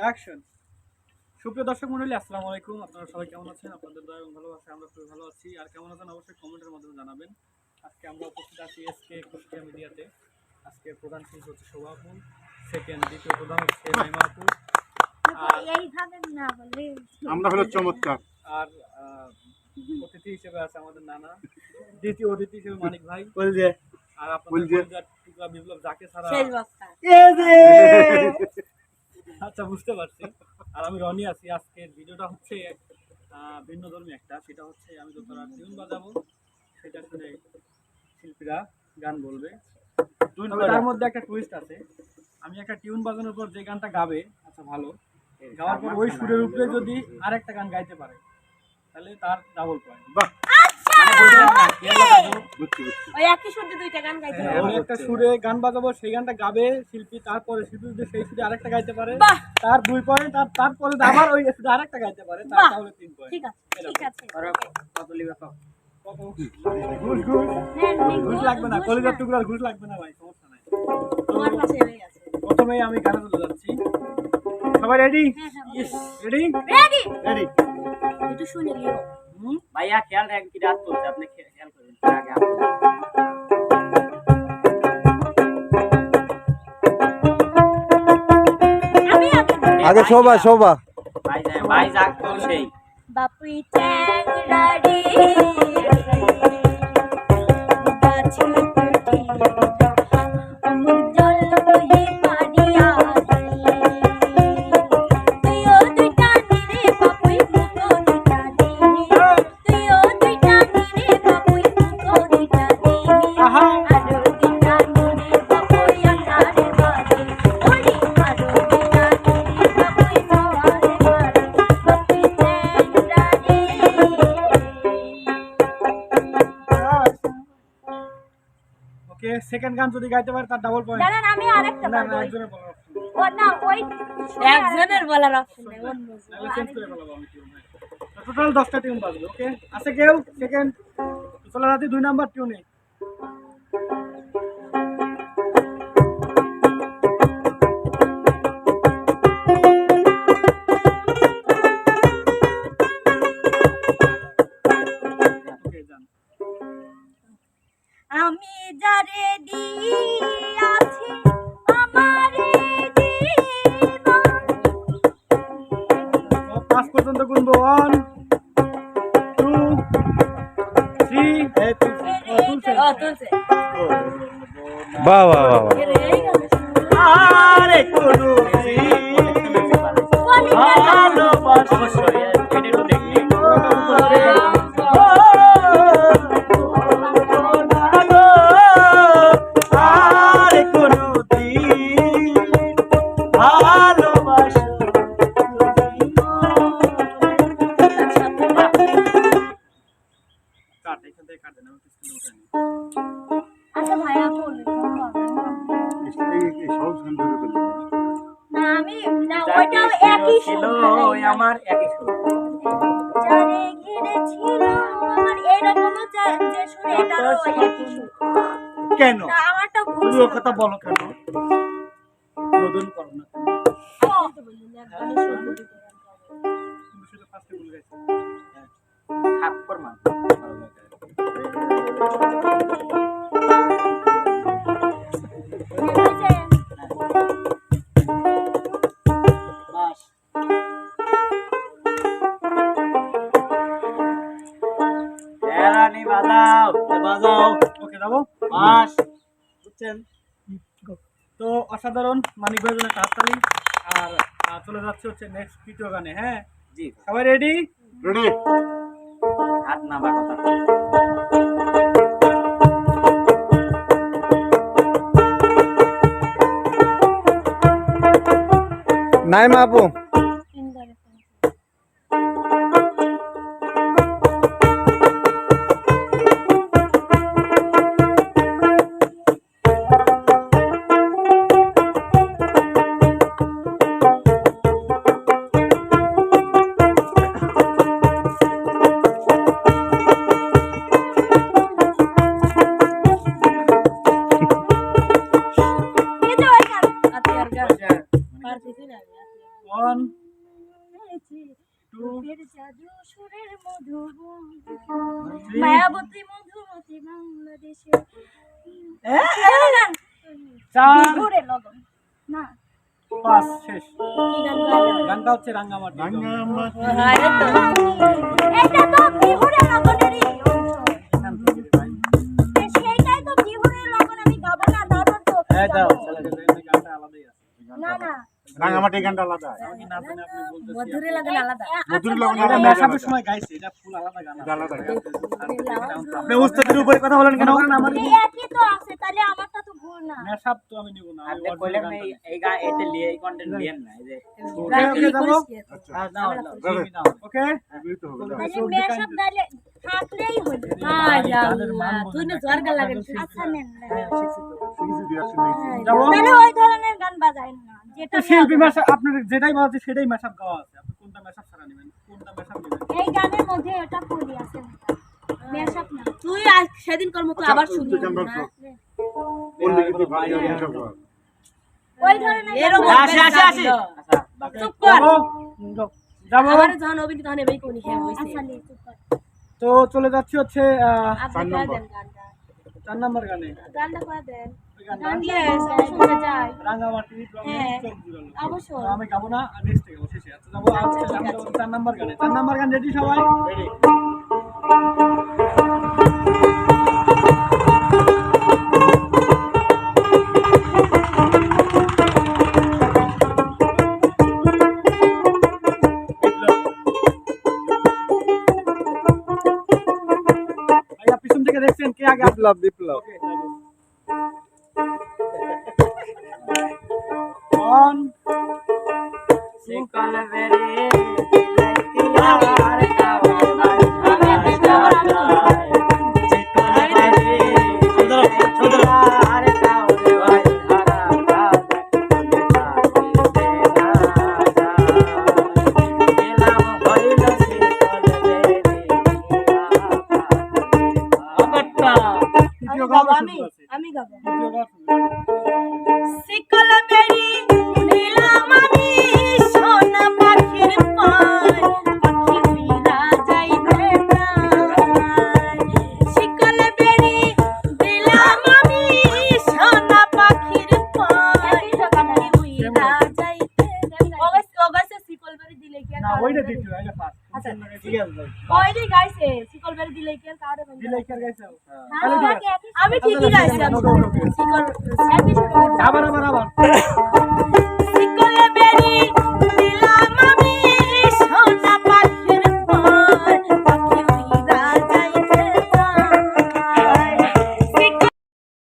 Action সুপ্রিয় দর্শক মন্ডলী আসসালামু আলাইকুম। আপনারা সবাই কেমন আছেন? আপনাদের দয়া এবং ভালোবাসা আমরা খুবই ভালো আছি। আর কেমন আছেন অবশ্যই কমেন্টের মাধ্যমে জানাবেন। আজকে আমরা উপস্থিত আছি এসকে কুষ্টিয়া মিডিয়াতে। আজকে প্রধান শিল্পী হচ্ছে শোভা আপু সেকেন্ড দ্বিতীয় প্রধান হচ্ছে নাইমা আপু আর এইভাবে না বলে। আমরা হলো চমৎকার। আর অতিথি হিসেবে আছে আমাদের নানা। দ্বিতীয় অতিথি হিসেবে মানিক ভাই। আর টুকরা বিপ্লব যাকে ছাড়া আচ্ছা বুঝতে পারছি। আর আমি রনি আছি। আজকের ভিডিওটা হচ্ছে ভিন্ন ধর্মী একটা। সেটা হচ্ছে আমি যতটা টিউন বাজাবো। সেটা শুনে শিল্পীরা গান বলবে। তার মধ্যে একটা টুইস্ট আছে। আমি একটা টিউন বাজানোর পর যে গানটা গাবে আচ্ছা ভালো। গাওয়ার পর ওই সুরের উপরে যদি আরেকটা গান গাইতে পারে তাহলে তার ডাবল পয়েন্ট বাহ! ওই একই দুইটা গান গাইতে হবে। একটা সুরে গান বাজাবো সেই গানটা গাবে শিল্পী তারপরে শিল্পী যদি সেই সুরে আরেকটা গাইতে পারে তার দুই পয়েন্ট আর তারপরে আবার ওই সুরে আরেকটা গাইতে পারে তার তাহলে তিন পয়েন্ট। ঠিক আছে ঠিক আছে কত ঘুষ লাগবে না কলিজার। টুকরার ঘুষ লাগবে না ভাই সমস্যা নাই। তোমার হয়ে প্রথমেই আমি গানে চলে যাচ্ছি। সবাই রেডি হ্যাঁ হ্যাঁ রেডি রেডি রেডি একটু শুনে হুম ভাইয়া খেয়াল রাখেন কি রাত চলছে আপনি খেয়াল করবেন আগে শোভা শোভা। ভাই ভাই যাক তো সেই। বাপুই ট্যাংরাড়ি গাছে সেকেন্ড গান যদি গাইতে পারে তার ডাবল পয়েন্ট দাঁড়ান আমি আরেকটা না না একজনের বলার ও না ওই একজনের বলার অপশন নেই অন্য চেঞ্জ করে ফেলাবো আমি টোটাল দশটা টিউন বাজবে ওকে আছে কেউ? সেকেন্ড চলে যাচ্ছি দুই নাম্বার টিউনে ওয়ান টু থ্রি বাহ বাহ বাহ বাহ। আমার একই যারে আমার এরকম যে শুনে এটারও একই সুর। কেন? না তুমি কথা বলো কেন? নতুন করো না। এরানি বাজাও বাজাও ওকে যাব বাস বুঝছেন তো অসাধারণ মানিক ভাই জন্য হাততালি আর আহ, চলে যাচ্ছে হচ্ছে নেক্সট তৃতীয় গানে হ্যাঁ জি সবাই রেডি রেডি হাত না বাটা নাইমা আপু মায়াবতী মধুমতি বাংলাদেশে না পাঁচ শেষ? গানটা হচ্ছে রাঙ্গামাটি রাঙ্গামাটি এটা তো বিহুরে লগনেরই রাঙ্গামাটি গানটা আলাদা। না মধুরে লগন আলাদা। মধুরে লগন এটা আলাদা। মেশাপের সময় গাইছে এটা ফুল আলাদা গান আলাদা আপনি উস্তাদের উপরে কথা বলেন কেন? আমার একই তো আছে তাহলে আমারটা তো ভুল না। মেশাপ তো আমি নিব না আপনি কইলেন এই- এই গা এটা লিয়ে এই কন্টেন্ট লিয়েন না এই যে ওকে যাব? আচ্ছা। হ্যাঁ দাও দাও ওকে? এগুলোই তো হবে তাহলে থাকলেই হলো। তুই না জোর গান লাগে আচ্ছা নেন। কিছু রিয়াকশন দিয়েছি যাব? তাহলে ওই ধরনের গান বাজায় না। যেটা তো শিল্পী মেশাপ আপনার যেটাই সেটাই মেশাপ গাওয়া আছে। আপনি কোনটা মেশাপ ছাড়া নেবেন কোনটা মেশাপ নেবেন? এই গানের মধ্যে এটা ফুলি আছে। মেশআপ না। তুই আজ সেদিন কর মতো আবার শুনি তুই কেমন রাখছো? বললি কিন্তু ভালো লাগে এসব কর। ওই ধরনের আসে আসে আসে। আচ্ছা চুপ কর। যাব যাব। যখন অভিনীত হন এবাই কোনি হ্যাঁ হইছে। আচ্ছা নে, তো চলে যাচ্ছি হচ্ছে নম্বর। চার নাম্বার গানে? গানটা করে দেন? গান দিয়ে রঙের হ্যাঁ। অবশ্যই। আমি গাবো না নেক্সট গাবো শেষে। আচ্ছা। যাব চার নাম্বার গানে চার নাম্বার গান। রেডি সবাই? রেডি বিপ্লব বিপ্লব ওকে যাব ওয়ান শিকল বেরে দ্বিতীয় আমি? আমি গাবো। শিকল বেরি নিলাম আমি সোনা পাখির পায়। ওইটা হবে? এটা ফার্স্ট আচ্ছা। ঠিক আছে ওইটাই গাইছে শিকল বেরি দিলে কি আর কারও দিলে কি আর গাইছে? একই আমি ঠিকই গাইছি আমি ঠিকই আছি আবার আবার আবার